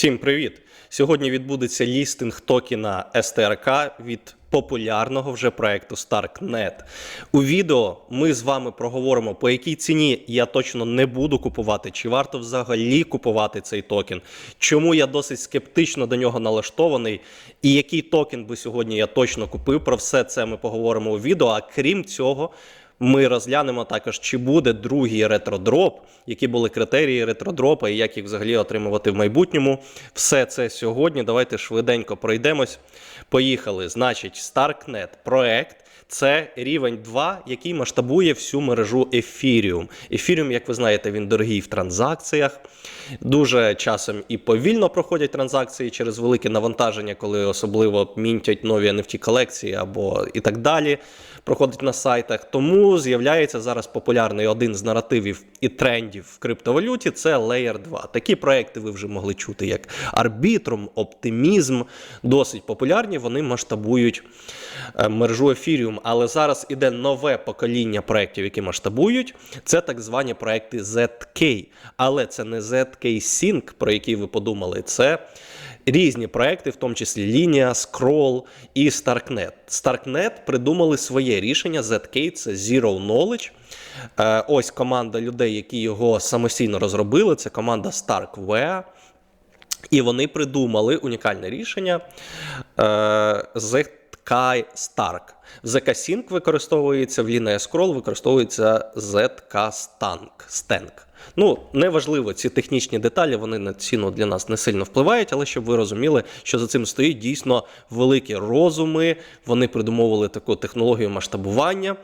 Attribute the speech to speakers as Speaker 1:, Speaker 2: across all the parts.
Speaker 1: Всім привіт! Сьогодні відбудеться лістинг токена STRK від популярного вже проекту StarkNet. У відео ми з вами проговоримо, по якій ціні я точно не буду купувати, чи варто взагалі купувати цей токен, чому я досить скептично до нього налаштований, і який токен би сьогодні я точно купив. Про все це ми поговоримо у відео. А крім цього, ми розглянемо також, чи буде другий ретродроп, які були критерії ретродропа і як їх взагалі отримувати в майбутньому. Все це сьогодні. Давайте швиденько пройдемось. Поїхали. Значить, StarkNet проект. Це рівень 2, який масштабує всю мережу Ethereum. Ethereum, як ви знаєте, він дорогий в транзакціях. Дуже часом і повільно проходять транзакції через велике навантаження, коли особливо мінтять нові NFT колекції або і так далі. Проходить на сайтах. Тому з'являється зараз популярний один з наративів і трендів в криптовалюті це Layer 2. Такі проекти ви вже могли чути, як Arbitrum, Optimism, досить популярні. Вони масштабують е, мережу Але зараз іде нове покоління проєктів, які масштабують. Це так звані проекти ZK. Але це не ZK Sync, про який ви подумали. Це різні проекти, в тому числі Лінія, Scroll і Starknet. Starknet придумали своє рішення. ZK це Zero Knowledge. Е, Ось команда людей, які його самостійно розробили. Це команда Starkware. І вони придумали унікальне рішення е, ZK Stark. ZK Sync використовується в Linea Scroll, використовується ZK Stank. Stank. Ну, неважливо, ці технічні деталі, вони на ціну для нас не сильно впливають, але щоб ви розуміли, що за цим стоїть дійсно великі розуми. Вони придумовували таку технологію масштабування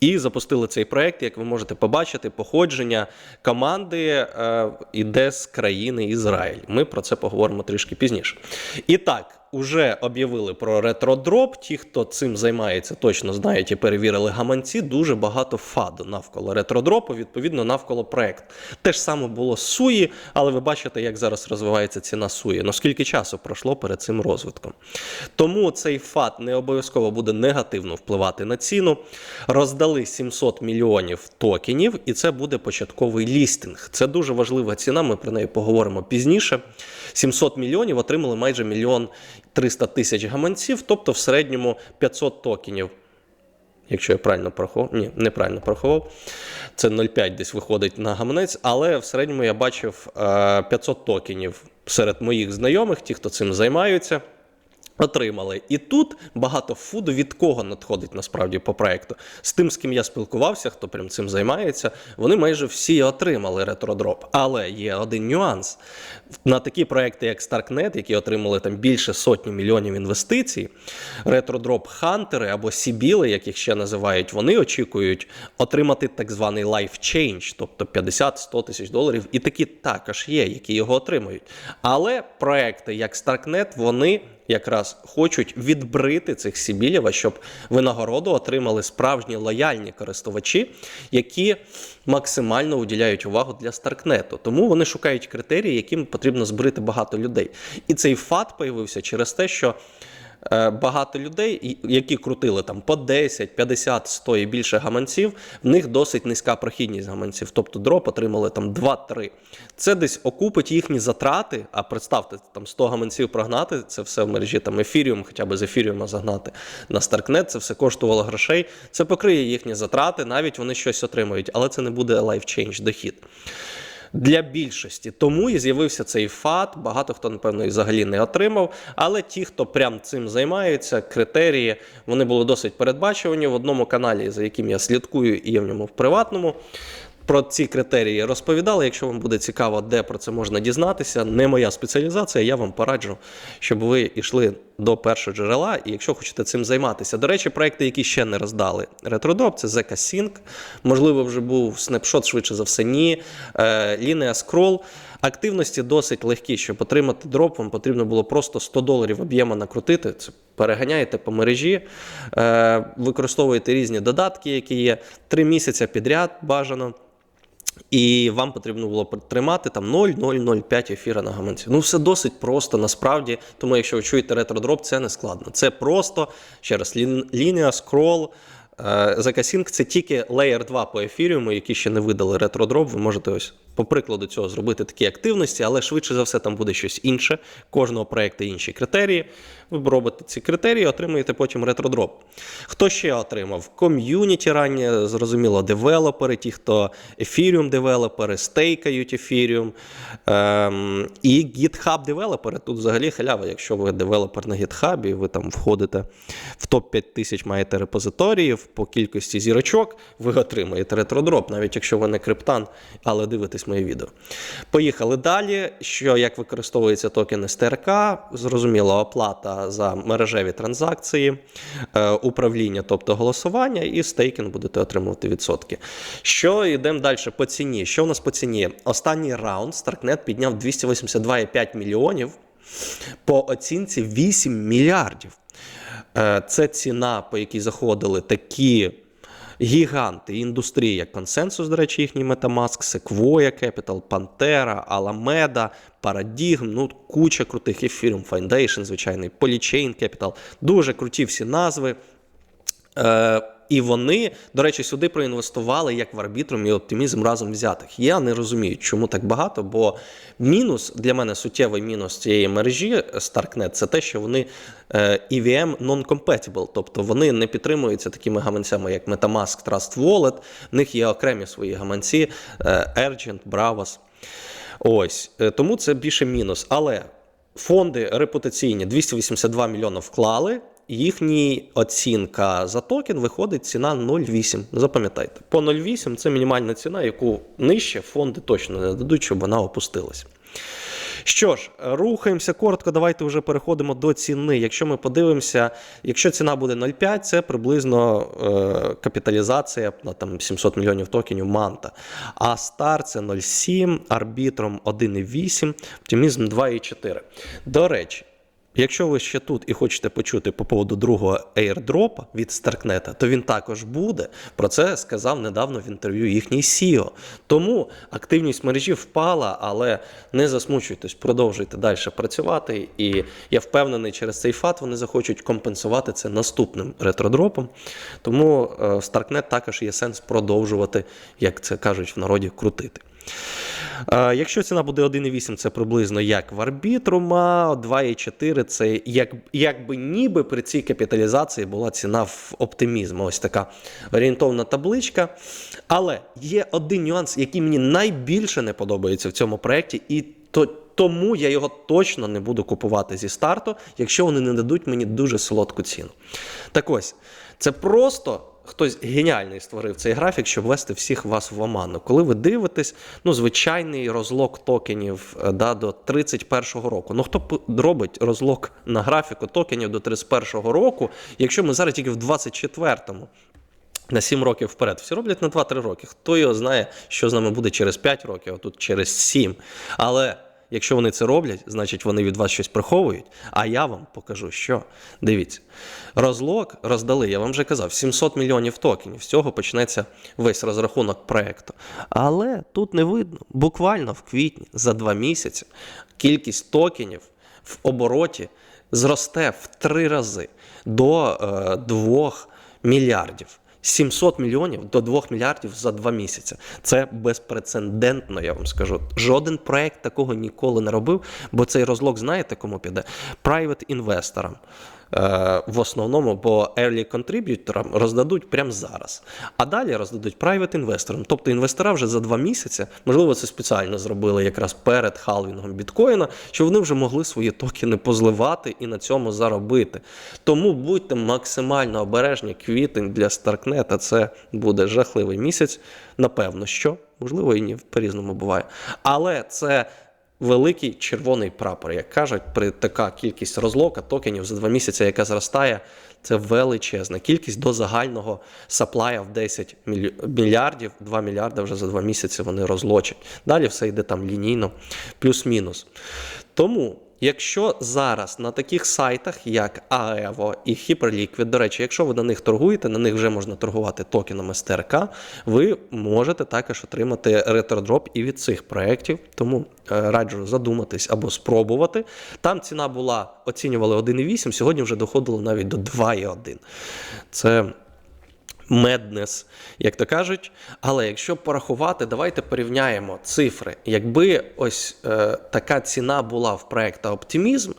Speaker 1: і запустили цей проект. Як ви можете побачити, походження команди е, іде з країни Ізраїль. Ми про це поговоримо трішки пізніше. І так. Уже об'явили про ретродроп. Ті, хто цим займається, точно знають і перевірили гаманці. Дуже багато фаду навколо ретродропу, відповідно, навколо проект. Те ж саме було з Суї, але ви бачите, як зараз розвивається ціна Суї. Ну скільки часу пройшло перед цим розвитком. Тому цей фад не обов'язково буде негативно впливати на ціну. Роздали 700 мільйонів токенів, і це буде початковий лістинг. Це дуже важлива ціна. Ми про неї поговоримо пізніше. 700 мільйонів отримали майже мільйон 300 тисяч гаманців, тобто в середньому 500 токенів. Якщо я правильно порахував, ні, неправильно порахував. Це 0,5 десь виходить на гаманець, але в середньому я бачив 500 токенів серед моїх знайомих, ті, хто цим займаються. Отримали. І тут багато фуду від кого надходить насправді по проекту. З тим, з ким я спілкувався, хто прям цим займається, вони майже всі отримали ретродроп. Але є один нюанс. На такі проекти, як StarkNet, які отримали там більше сотні мільйонів інвестицій, ретродроп хантери або сібіли, як їх ще називають, вони очікують отримати так званий life change, тобто 50-100 тисяч доларів. І такі також є, які його отримують. Але проекти, як StarkNet, вони якраз хочуть відбрити цих сібілів, щоб винагороду отримали справжні лояльні користувачі, які максимально уділяють увагу для Старкнету. Тому вони шукають критерії, яким потрібно збрити багато людей. І цей фат появився через те, що. Е, Багато людей, які крутили там по 10, 50, 100 і більше гаманців, в них досить низька прохідність гаманців. Тобто дроп отримали там 2-3. Це десь окупить їхні затрати. А представте, там 100 гаманців прогнати, це все в мережі там ефіріум, хоча б з ефіріума загнати на Starknet, це все коштувало грошей. Це покриє їхні затрати, навіть вони щось отримають, але це не буде life change дохід. Для більшості тому і з'явився цей фат. Багато хто, напевно, і взагалі не отримав. Але ті, хто прям цим займаються, критерії вони були досить передбачувані в одному каналі, за яким я слідкую, і я в ньому в приватному. Про ці критерії розповідали. Якщо вам буде цікаво, де про це можна дізнатися, не моя спеціалізація, я вам пораджу, щоб ви йшли до першого джерела, і якщо хочете цим займатися. До речі, проекти, які ще не роздали ретродроп, це Zeka Sync, можливо, вже був снапшот, швидше за все, ні. Е, Linea Scroll. Активності досить легкі, щоб отримати дроп, вам потрібно було просто 100 доларів об'єма накрутити. Це переганяєте по мережі, е, використовуєте різні додатки, які є. Три місяці підряд бажано. І вам потрібно було тримати там 0,005 ефіра на гаманці. Ну, все досить просто насправді. Тому, якщо ви чуєте ретродроп, це не складно. Це просто ще раз лінія, скрол. Закасінг це тільки Layer 2 по ефіріуму, які ще не видали ретродроп. Ви можете ось по прикладу цього зробити такі активності, але швидше за все там буде щось інше. Кожного проекту інші критерії. Ви робите ці критерії, отримуєте потім ретродроп. Хто ще отримав? Ком'юніті ранні, зрозуміло, девелопери, ті, хто Ethereum девелопери, стейкають Ethereum. Ем, і GitHub девелопери. Тут взагалі халява, якщо ви девелопер на GitHub, і ви там входите в топ 5 тисяч, маєте репозиторіїв по кількості зірочок, ви отримаєте ретродроп, навіть якщо ви не криптан, але дивитесь моє відео. Поїхали далі. Що як використовується токен СТРК, зрозуміло, оплата за мережеві транзакції, е, управління, тобто голосування, і стейкінг будете отримувати відсотки. Що йдемо далі по ціні? Що у нас по ціні? Останній раунд Starknet підняв 282,5 мільйонів по оцінці 8 мільярдів. Е, Це ціна, по якій заходили такі гіганти індустрії, як Consensus, до речі, їхній Metamask, Sequoia Capital, Pantera, Alameda, Paradigm, ну куча крутих Ethereum Foundation, звичайний, Polychain Capital. Дуже круті всі назви. Е, і вони, до речі, сюди проінвестували як в арбітрум і оптимізм разом взятих. Я не розумію, чому так багато, бо мінус для мене суттєвий мінус цієї мережі Starknet це те, що вони е, EVM non-compatible, тобто вони не підтримуються такими гаманцями, як Metamask Trust Wallet. В них є окремі свої гаманці, е, Urgent, Bravos. Ось е, тому це більше мінус. Але фонди репутаційні 282 мільйони вклали. Їхні оцінка за токен виходить ціна 0,8. Запам'ятайте, по 0,8 це мінімальна ціна, яку нижче фонди точно не дадуть, щоб вона опустилась. Що ж, рухаємося коротко. Давайте вже переходимо до ціни. Якщо ми подивимося, якщо ціна буде 0,5, це приблизно е, капіталізація на там 700 мільйонів токенів манта. А стар це 0,7, арбітром 1,8, оптимізм 2,4. До речі. Якщо ви ще тут і хочете почути по поводу другого airdropа від Старкнета, то він також буде. Про це сказав недавно в інтерв'ю їхній CEO. Тому активність мережі впала, але не засмучуйтесь, продовжуйте далі працювати. І я впевнений, через цей фат вони захочуть компенсувати це наступним ретродропом. Тому Старкнет також є сенс продовжувати, як це кажуть в народі, крутити. Е, Якщо ціна буде 1,8, це приблизно як в арбітрума, 2,4 це як, якби ніби при цій капіталізації була ціна в оптимізму. Ось така орієнтовна табличка. Але є один нюанс, який мені найбільше не подобається в цьому проєкті, і то. Тому я його точно не буду купувати зі старту, якщо вони не дадуть мені дуже солодку ціну. Так ось, це просто хтось геніальний створив цей графік, щоб ввести всіх вас в оману. Коли ви дивитесь, ну, звичайний розлог токенів е, да, до 31-го року. Ну хто робить розлог на графіку токенів до 31-го року, якщо ми зараз тільки в 24-му? На 7 років вперед. Всі роблять на 2-3 роки. Хто його знає, що з нами буде через 5 років, а тут через 7. Але якщо вони це роблять, значить вони від вас щось приховують. А я вам покажу, що. Дивіться, розлог роздали, я вам вже казав, 700 мільйонів токенів. З цього почнеться весь розрахунок проекту. Але тут не видно. Буквально в квітні за 2 місяці кількість токенів в обороті зросте в 3 рази до е, 2 мільярдів. 700 мільйонів до 2 мільярдів за 2 місяці. Це безпрецедентно, я вам скажу. Жоден проект такого ніколи не робив, бо цей розлог, знаєте, кому піде? Private інвесторам. Е, в основному, бо early contributorам роздадуть прямо зараз. А далі роздадуть private інвесторам. Тобто інвестора вже за два місяці, можливо, це спеціально зробили якраз перед халвінгом біткоїна, щоб вони вже могли свої токени позливати і на цьому заробити. Тому будьте максимально обережні. Квітень для Старкнета це буде жахливий місяць. Напевно, що можливо і ні по-різному буває. Але це великий червоний прапор, як кажуть, при така кількість розлока токенів за два місяці, яка зростає, це величезна кількість до загального саплая в 10 мільярдів, 2 мільярди вже за два місяці вони розлочать. Далі все йде там лінійно, плюс-мінус. Тому. Якщо зараз на таких сайтах, як Aevo і Hyperliquid, до речі, якщо ви на них торгуєте, на них вже можна торгувати токенами СТРК, ви можете також отримати ретродроп і від цих проєктів. Тому е, раджу задуматись або спробувати. Там ціна була, оцінювали 1,8, сьогодні вже доходило навіть до 2,1. Це меднес, як то кажуть. Але якщо порахувати, давайте порівняємо цифри. Якби ось е, така ціна була в проекта Оптимізм,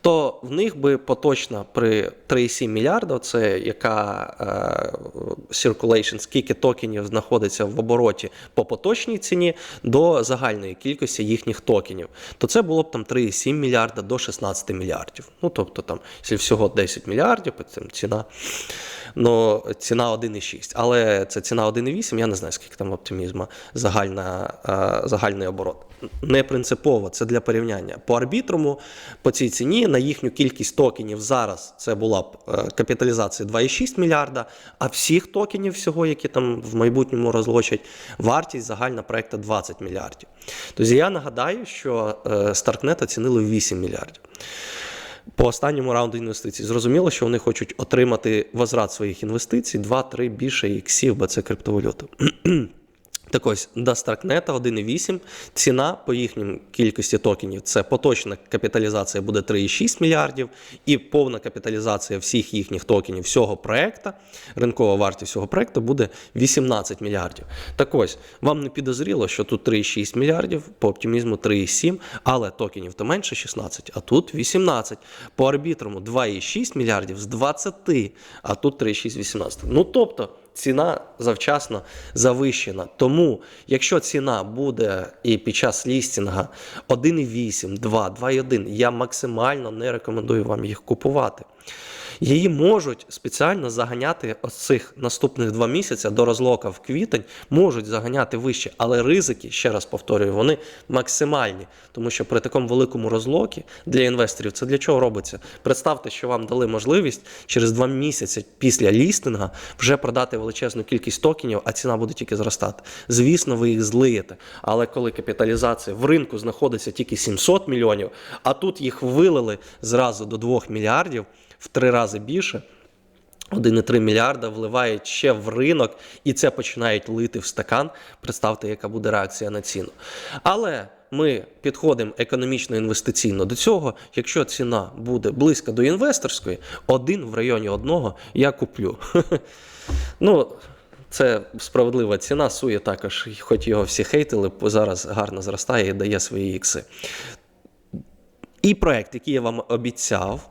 Speaker 1: то в них би поточно при 3,7 мільярда, це яка е, circulation, скільки токенів знаходиться в обороті по поточній ціні до загальної кількості їхніх токенів, то це було б там 3,7 мільярда до 16 мільярдів. Ну тобто там, всього 10 мільярдів, то там ціна. Ну, ціна 1,6. Але це ціна 1,8, я не знаю, скільки там оптимізму загальна, е, загальний оборот. Не принципово, це для порівняння. По арбітруму, по цій ціні, на їхню кількість токенів зараз це була б е, капіталізація 2,6 мільярда, а всіх токенів всього, які там в майбутньому розлочать, вартість загальна проекту 20 мільярдів. Тобто я нагадаю, що Starknet оцінили в 8 мільярдів. По останньому раунду інвестицій зрозуміло, що вони хочуть отримати возврат своїх інвестицій 2-3 більше іксів, бо це криптовалюта. Так ось, до Starknet 1,8 ціна по їхнім кількості токенів це поточна капіталізація буде 3,6 мільярдів, і повна капіталізація всіх їхніх токенів всього проекту, ринкова вартість всього проекту буде 18 мільярдів. Так ось, вам не підозріло, що тут 3,6 мільярдів, по оптимізму 3,7, але токенів то менше 16, а тут 18. По арбітруму 2,6 мільярдів з 20, а тут 3,6 18. Ну тобто ціна завчасно завищена. Тому, якщо ціна буде і під час лістінга 1,8, 2, 2,1, я максимально не рекомендую вам їх купувати. Її можуть спеціально заганяти ось цих наступних два місяці до розлока в квітень, можуть заганяти вище, але ризики, ще раз повторюю, вони максимальні. Тому що при такому великому розлокі для інвесторів це для чого робиться? Представте, що вам дали можливість через два місяці після лістинга вже продати величезну кількість токенів, а ціна буде тільки зростати. Звісно, ви їх злиєте. Але коли капіталізація в ринку знаходиться тільки 700 мільйонів, а тут їх вилили зразу до 2 мільярдів в три рази більше. 1,3 мільярда вливають ще в ринок, і це починають лити в стакан. Представте, яка буде реакція на ціну. Але ми підходимо економічно інвестиційно до цього. Якщо ціна буде близька до інвесторської, один в районі одного я куплю. Ну, це справедлива ціна. Сує також, хоч його всі хейтили, зараз гарно зростає і дає свої ікси. І проект, який я вам обіцяв,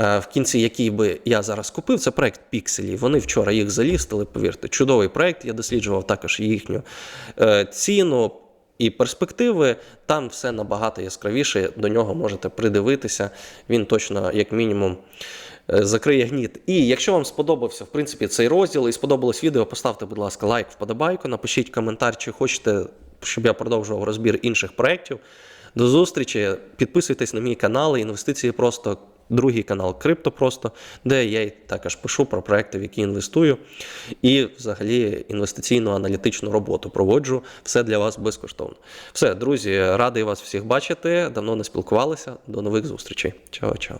Speaker 1: в кінці який би я зараз купив, це проект Пікселі. Вони вчора їх залістили, повірте, чудовий проект. Я досліджував також їхню е, ціну. І перспективи там все набагато яскравіше. До нього можете придивитися. Він точно, як мінімум, е, закриє гніт. І якщо вам сподобався в принципі цей розділ і сподобалось відео, поставте, будь ласка, лайк, вподобайку, напишіть коментар, чи хочете, щоб я продовжував розбір інших проєктів. До зустрічі. Підписуйтесь на мій канал. Інвестиції просто другий канал Крипто просто, де я також пишу про проекти, в які інвестую. І взагалі інвестиційну аналітичну роботу проводжу. Все для вас безкоштовно. Все, друзі, радий вас всіх бачити. Давно не спілкувалися. До нових зустрічей. Чао, чао.